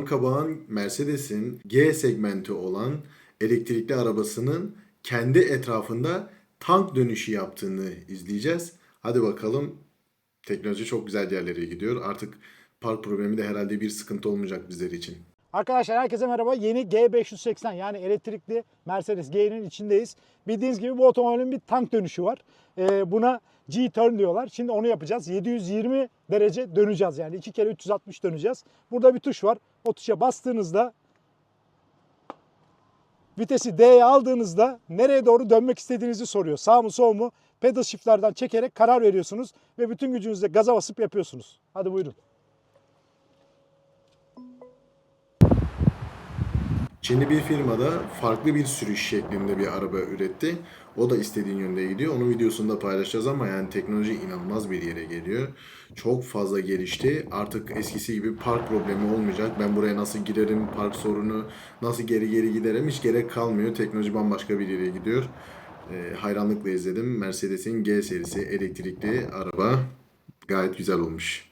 Kaan Kabağ'ın Mercedes'in G segmenti olan elektrikli arabasının kendi etrafında tank dönüşü yaptığını izleyeceğiz. Hadi bakalım. Teknoloji çok güzel yerlere gidiyor. Artık park problemi de herhalde bir sıkıntı olmayacak bizler için. Arkadaşlar herkese merhaba. Yeni G580 yani elektrikli Mercedes G'nin içindeyiz. Bildiğiniz gibi bu otomobilin bir tank dönüşü var. Ee, buna G-turn diyorlar. Şimdi onu yapacağız. 720 derece döneceğiz yani. 2 kere 360 döneceğiz. Burada bir tuş var. O tuşa bastığınızda vitesi D'ye aldığınızda nereye doğru dönmek istediğinizi soruyor. Sağ mı sol mu? Pedal shift'lerden çekerek karar veriyorsunuz ve bütün gücünüzle gaza basıp yapıyorsunuz. Hadi buyurun. Çinli bir firmada farklı bir sürüş şeklinde bir araba üretti. O da istediğin yönde gidiyor. Onun videosunu da paylaşacağız ama yani teknoloji inanılmaz bir yere geliyor. Çok fazla gelişti. Artık eskisi gibi park problemi olmayacak. Ben buraya nasıl girerim, park sorunu, nasıl geri geri giderim hiç gerek kalmıyor. Teknoloji bambaşka bir yere gidiyor. Ee, hayranlıkla izledim. Mercedes'in G serisi elektrikli araba gayet güzel olmuş.